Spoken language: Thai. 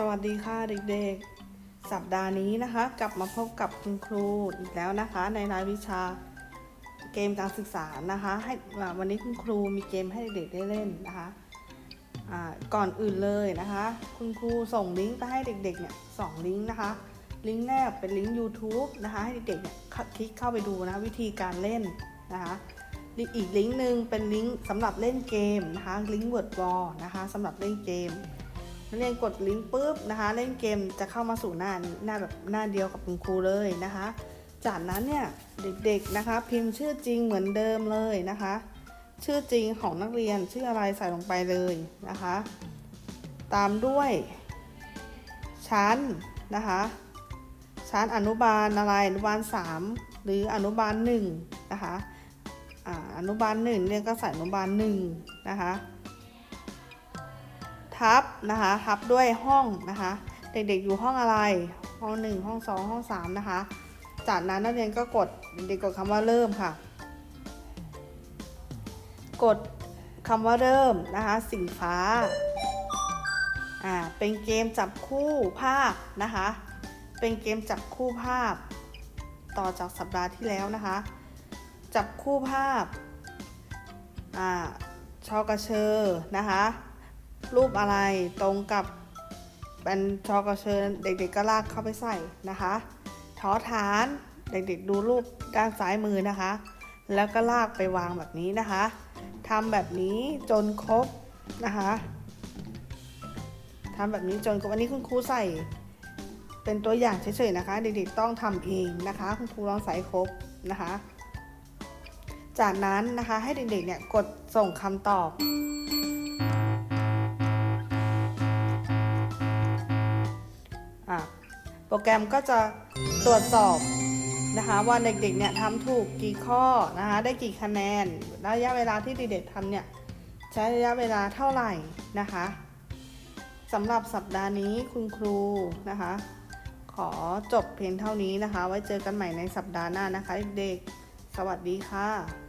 สวัสดีค่ะเด็กๆ สัปดาห์นี้นะคะ กลับมาพบกับคุณครูอีกแล้วนะคะ ในรายวิชาเกมการศึกษานะคะ ให้วันนี้คุณครูมีเกมให้เด็กๆได้เล่นนะคะอ่าก่อนอื่นเลยนะคะ คุณครูส่งลิงก์ไปให้เด็กๆเนี่ยสองลิงก์นะคะ ลิงก์แรกเป็นลิงก์ YouTube นะคะให้เด็กๆเนี่ยคลิกเข้าไปดูนะวิธีการเล่นนะคะอีกลิงก์หนึ่งเป็นลิงก์สำหรับเล่นเกมนะคะลิงก์ Word Wall นะคะสำหรับเล่นเกม นักเรียนกดลิงก์ปุ๊บนะคะ เล่นเกมจะเข้ามาสู่หน้าหน้าแบบหน้าเดียวกับคุณครูเลยนะคะ จากนั้นเนี่ยเด็กๆนะคะ พิมพ์ชื่อจริงเหมือนเดิมเลยนะคะ ชื่อจริงของนักเรียนชื่ออะไรใส่ลงไปเลยนะคะ ตามด้วยชั้นนะคะชั้นอนุบาลอะไรอนุบาล 3 หรืออนุบาล1นะคะอ่าอนุบาล1เนี่ยก็ใส่อนุบาล1นะคะ ทับนะคะทับด้วยห้องนะคะ เด็กๆอยู่ห้องอะไร ห้อง 1 ห้อง 2 ห้อง 3 นะคะ จากนั้นนักเรียนก็กดเด็กกดคำว่าเริ่มค่ะ กดคำว่าเริ่มนะคะสีฟ้าอ่าเป็นเกมจับคู่ภาพนะคะ เป็นเกมจับคู่ภาพ ต่อจากสัปดาห์ที่แล้วนะคะ จับคู่ภาพอ่าชอกระเชอนะคะ รูปอะไรตรงกับเป็นชอกระเชอเด็กๆก็ลากเข้าไปใส่นะคะท้อฐานเด็กๆดูรูปด้านซ้ายมือนะคะ แล้วก็ลากไปวางแบบนี้นะคะทำแบบนี้จนครบนะคะทำแบบนี้จนครบอันนี้คุณครูใส่เป็นตัวอย่างเฉยๆนะคะ เด็กๆต้องทำเองนะคะ คุณครูลองใส่ครบนะคะ จากนั้นนะคะให้เด็กๆเนี่ยกดส่งคำตอบ โปรแกรมก็จะตรวจสอบนะคะว่าเด็กๆเนี่ยทำถูกกี่ข้อนะคะได้กี่คะแนนระยะเวลาที่เด็กๆทำเนี่ยใช้ระยะเวลาเท่าไหร่นะคะสำหรับสัปดาห์นี้คุณครูนะคะ ขอจบเพียงเท่านี้นะคะ ไว้เจอกันใหม่ในสัปดาห์หน้านะคะ เด็กๆสวัสดีค่ะ